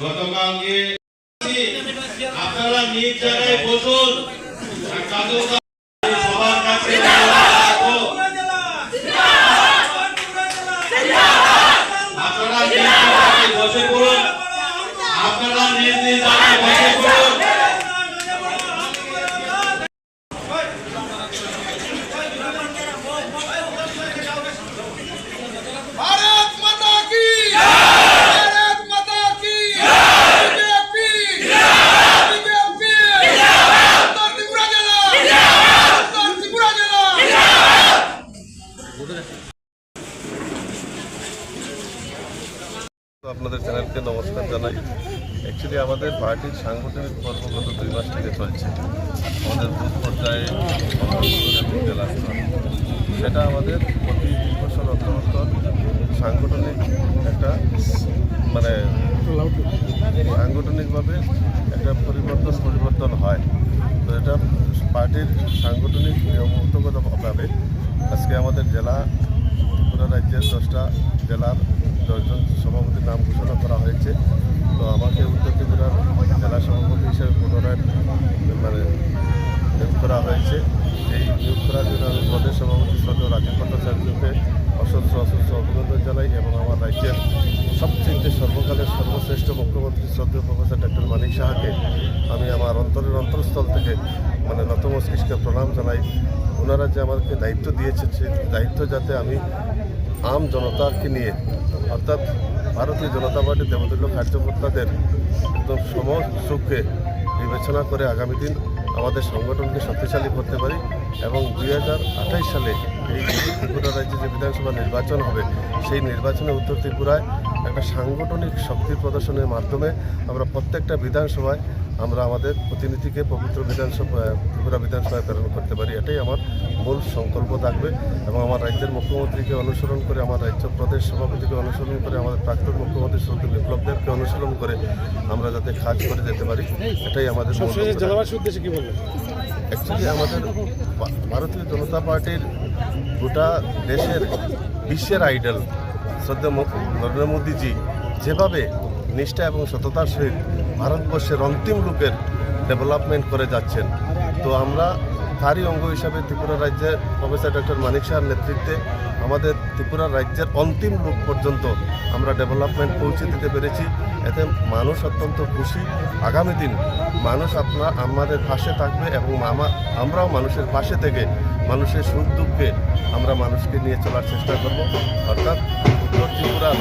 গতকালকে আপনারা নিজ জায়গায় বসুন। আপনাদের চ্যানেলকে নমস্কার জানাই। অ্যাকচুয়ালি আমাদের পার্টির সাংগঠনিক পর্ব গত দুই মাস থেকে চলছে। আমাদের বুথ পর্যায়ে জেলা সেটা আমাদের প্রতি তিন বছর অন্তর সাংগঠনিক একটা মানে সাংগঠনিকভাবে একটা পরিবর্তন পরিবর্তন হয়। তো এটা পার্টির সাংগঠনিক নিয়মগতভাবে আজকে আমাদের জেলা, ত্রিপুরা রাজ্যের দশটা জেলার দশজন সভাপতির নাম ঘোষণা করা হয়েছে। তো আমাকে উত্তর ত্রিপুরার জেলা সভাপতি হিসেবে পুনরায় মানে নিয়োগ করা হয়েছে। এই নিয়োগ করার জন্য আমি প্রদেশ সভাপতি শ্রদ্ধেয় রাজীব ভট্টাচার্যকে অসংখ্য অসংখ্য অভিনন্দন জানাই এবং আমার রাজ্যের সবচেয়ে সর্বকালের সর্বশ্রেষ্ঠ মুখ্যমন্ত্রী শ্রদ্ধেয় প্রফেসর ডক্টর মানিক সাহাকে আমি আমার অন্তরের অন্তরস্থল থেকে মানে নতমস্তিষ্কে প্রণাম জানাই। ওনারা যে আমাকে দায়িত্ব দিয়েছেন সেই দায়িত্ব যাতে আমি আম জনতাকে নিয়ে, অর্থাৎ ভারতীয় জনতা পার্টির দেবতুল্য কার্যকর্তাদের সমস্ত সুখকে বিবেচনা করে আগামী দিন আমাদের সংগঠনকে শক্তিশালী করতে পারি এবং দুই সালে এই ত্রিপুরা রাজ্যে যে বিধানসভা নির্বাচন হবে সেই নির্বাচনে উত্তর ত্রিপুরায় একটা সাংগঠনিক শক্তি প্রদর্শনের মাধ্যমে আমরা প্রত্যেকটা বিধানসভায় আমরা আমাদের প্রতিনিধিকে পবিত্র বিধানসভা ত্রিপুরা বিধানসভায় প্রেরণ করতে পারি। এটাই আমার মূল সংকল্প থাকবে এবং আমার রাজ্যের মুখ্যমন্ত্রীকে অনুসরণ করে আমার রাজ্য প্রদেশ সভাপতিকে অনুসরণ করে আমাদের প্রাক্তন মুখ্যমন্ত্রী শ্রদ্ধা বিপ্লব দেবকে অনুসরণ করে আমরা যাতে কাজ করে যেতে পারি। এটাই আমাদের অ্যাকচুয়ালি আমাদের ভারতীয় জনতা পার্টির গোটা দেশের, বিশ্বের আইডল শ্রদ্ধা নরেন্দ্র মোদীজি যেভাবে নিষ্ঠা এবং সততার সহিত ভারতবর্ষের অন্তিম রূপের ডেভেলপমেন্ট করে যাচ্ছেন। তো আমরা তারই অঙ্গ হিসাবে ত্রিপুরা রাজ্যের প্রফেসর ডক্টর মানিক শাহর নেতৃত্বে আমাদের ত্রিপুরা রাজ্যের অন্তিম লোক পর্যন্ত আমরা ডেভেলপমেন্ট পৌঁছে দিতে পেরেছি। এতে মানুষ অত্যন্ত খুশি। আগামী দিন মানুষ আপনার, আমাদের পাশে থাকবে এবং আমা- আমরাও মানুষের পাশে থেকে মানুষের সুখ দুঃখে আমরা মানুষকে নিয়ে চলার চেষ্টা করব। অর্থাৎ উত্তর ত্রিপুরার